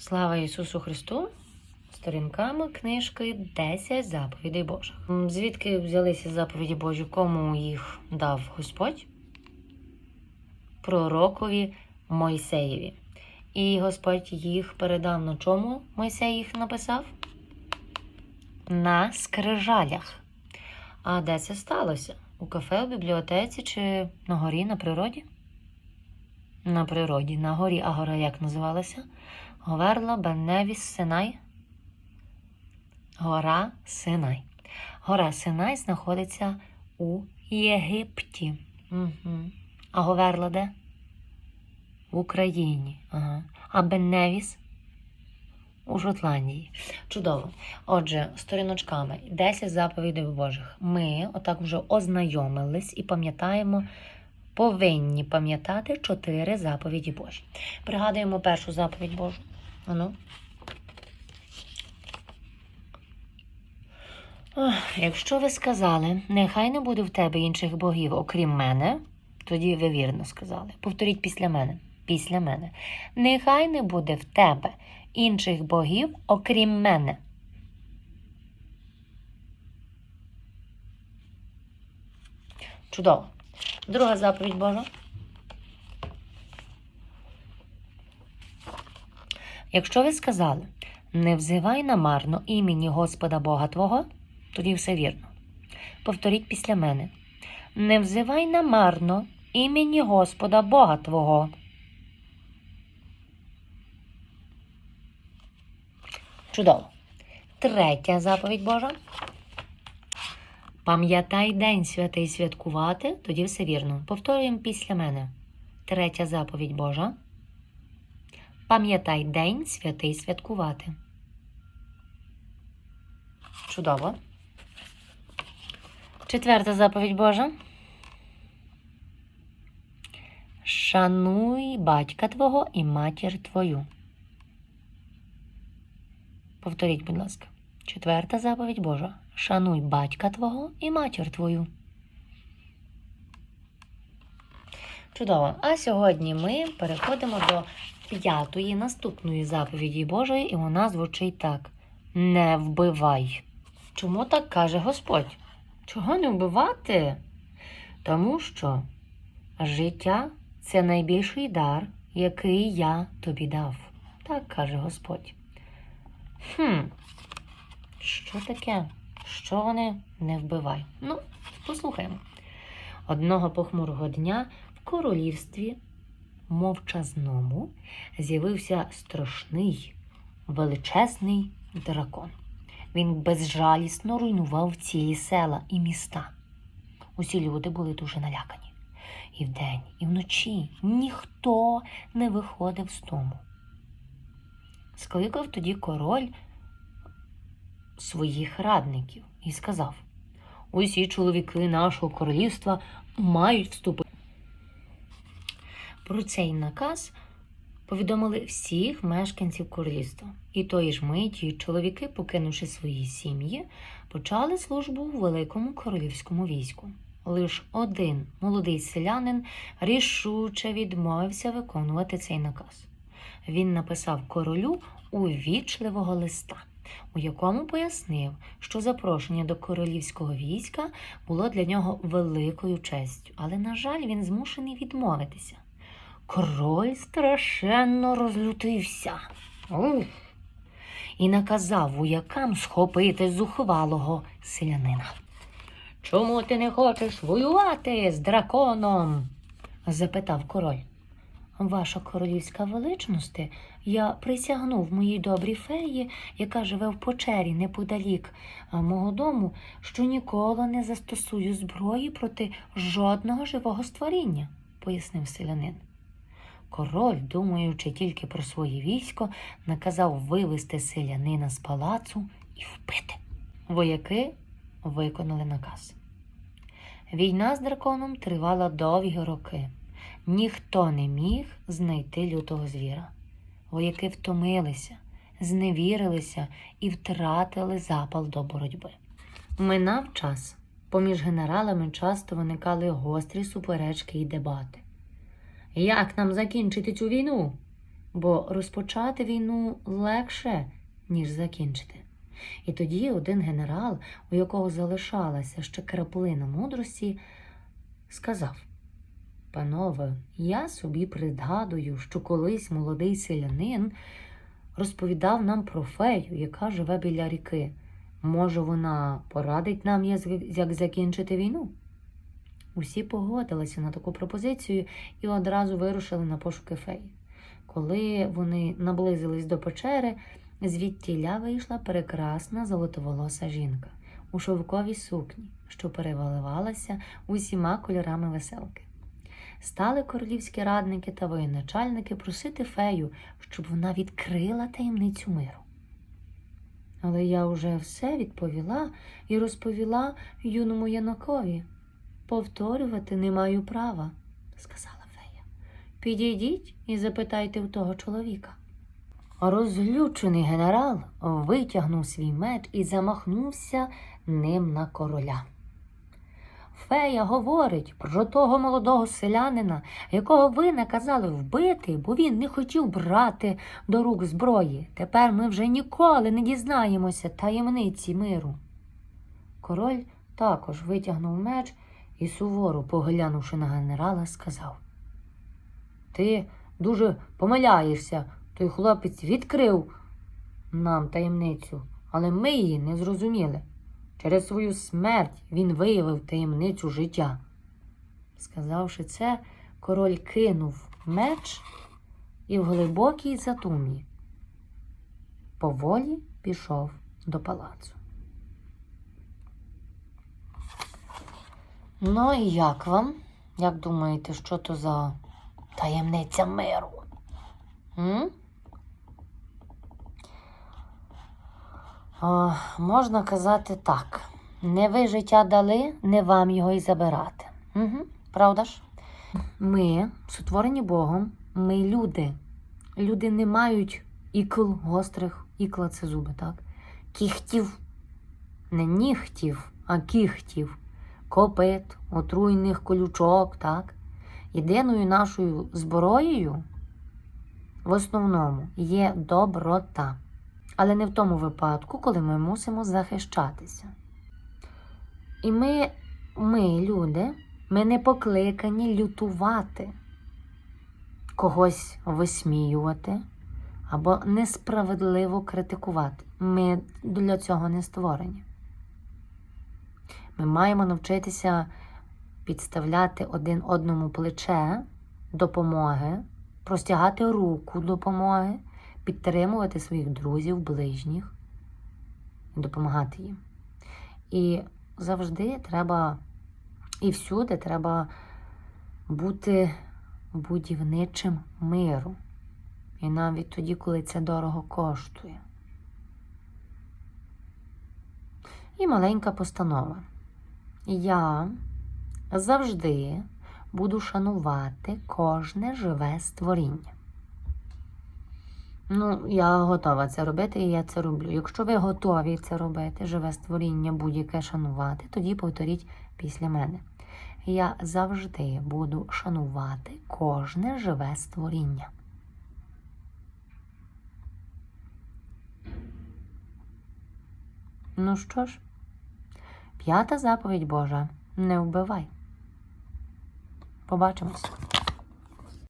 Слава Ісусу Христу! Сторінками книжки 10 заповідей Божих. Звідки взялися заповіді Божі? Кому їх дав Господь? Пророкові Мойсеєві. І Господь їх передав на чому Мойсей їх написав? На скрижалях. А де це сталося? У кафе, у бібліотеці чи на горі, на природі? На природі, на горі, а гора як називалася? Говерла Бенневіс Синай. Гора Синай. Гора Синай знаходиться у Єгипті. Угу. А Говерла де? В Україні. Ага. А Бенневіс? У Шотландії. Чудово. Отже, сторіночками 10 заповідей Божих. Ми отак вже ознайомились і пам'ятаємо, повинні пам'ятати 4 заповіді Божі. Пригадуємо першу заповідь Божу. Ану. Якщо ви сказали, нехай не буде в тебе інших богів, окрім мене, тоді ви вірно сказали. Повторіть після мене. Після мене. Нехай не буде в тебе інших богів, окрім мене. Чудово. Друга заповідь Божа. Якщо ви сказали, не взивай намарно імені Господа Бога Твого, тоді все вірно. Повторіть після мене. Не взивай намарно імені Господа Бога Твого. Чудово. Третя заповідь Божа. Пам'ятай день святий святкувати, тоді все вірно. Повторюємо після мене. Третя заповідь Божа. Пам'ятай день святий святкувати. Чудово. Четверта заповідь Божа. Шануй батька твого і матір твою. Повторіть, будь ласка. Четверта заповідь Божа. Шануй батька твого і матір твою. Чудово. А сьогодні ми переходимо до п'ятої наступної заповіді Божої, і вона звучить так: Не вбивай. Чому так каже Господь? Чого не вбивати? Тому що життя це найбільший дар, який я тобі дав. Так каже Господь. Хм, що таке? Що вони не вбивай? Ну, послухаємо. Одного похмурого дня в королівстві мовчазному з'явився страшний, величезний дракон. Він безжалісно руйнував цілі села і міста. Усі люди були дуже налякані. І вдень, і вночі ніхто не виходив з дому. Скликав тоді король своїх радників і сказав: Усі чоловіки нашого королівства мають вступити. Про цей наказ повідомили всіх мешканців королівства. І тої ж миті чоловіки, покинувши свої сім'ї, почали службу в великому королівському війську. Лиш один молодий селянин рішуче відмовився виконувати цей наказ. Він написав королю увічливого листа, у якому пояснив, що запрошення до королівського війська було для нього великою честю, але, на жаль, він змушений відмовитися. Король страшенно розлютився Ух! і наказав воякам схопити зухвалого селянина. Чому ти не хочеш воювати з драконом? запитав король. Ваша королівська величності, я присягнув моїй добрій феї, яка живе в печері неподалік мого дому, що ніколи не застосую зброї проти жодного живого створіння, пояснив селянин. Король, думаючи тільки про своє військо, наказав вивести селянина з палацу і вбити. Вояки виконали наказ. Війна з драконом тривала довгі роки. Ніхто не міг знайти лютого звіра. Вояки втомилися, зневірилися і втратили запал до боротьби. Минав час. Поміж генералами часто виникали гострі суперечки і дебати. Як нам закінчити цю війну? бо розпочати війну легше, ніж закінчити. І тоді один генерал, у якого залишалася ще краплина мудрості, сказав: Панове, я собі пригадую, що колись молодий селянин розповідав нам про фею, яка живе біля ріки. Може, вона порадить нам, як- закінчити війну? Усі погодилися на таку пропозицію і одразу вирушили на пошуки феї. Коли вони наблизились до печери, звідтіля вийшла прекрасна золотоволоса жінка у шовковій сукні, що переваливалася усіма кольорами веселки. Стали королівські радники та воєначальники просити фею, щоб вона відкрила таємницю миру. Але я вже все відповіла і розповіла юному Янокові. Повторювати не маю права, сказала фея. Підійдіть і запитайте у того чоловіка. Розлючений генерал витягнув свій меч і замахнувся ним на короля. Фея говорить про того молодого селянина, якого ви наказали вбити, бо він не хотів брати до рук зброї. Тепер ми вже ніколи не дізнаємося таємниці миру. Король також витягнув меч і суворо, поглянувши на генерала, сказав: Ти дуже помиляєшся. Той хлопець відкрив нам таємницю, але ми її не зрозуміли. Через свою смерть він виявив таємницю життя. Сказавши це, король кинув меч і в глибокій затумі поволі пішов до палацу. Ну і як вам? Як думаєте, що то за таємниця миру? М? О, можна казати так. Не ви життя дали, не вам його й забирати. Угу, правда ж? Ми, сотворені Богом, ми люди. Люди не мають ікл гострих, ікла це зуби, так? Кіхтів, не нігтів, а кіхтів, копит, отруйних колючок, так? Єдиною нашою зброєю в основному є доброта. Але не в тому випадку, коли ми мусимо захищатися. І ми, ми, люди, ми не покликані лютувати, когось висміювати або несправедливо критикувати. Ми для цього не створені. Ми маємо навчитися підставляти один одному плече допомоги, простягати руку допомоги підтримувати своїх друзів, ближніх, допомагати їм. І завжди треба, і всюди треба бути будівничим миру. І навіть тоді, коли це дорого коштує. І маленька постанова. Я завжди буду шанувати кожне живе створіння. Ну, я готова це робити, і я це роблю. Якщо ви готові це робити, живе створіння будь-яке шанувати, тоді повторіть після мене. Я завжди буду шанувати кожне живе створіння. Ну що ж, п'ята заповідь Божа не вбивай. Побачимось.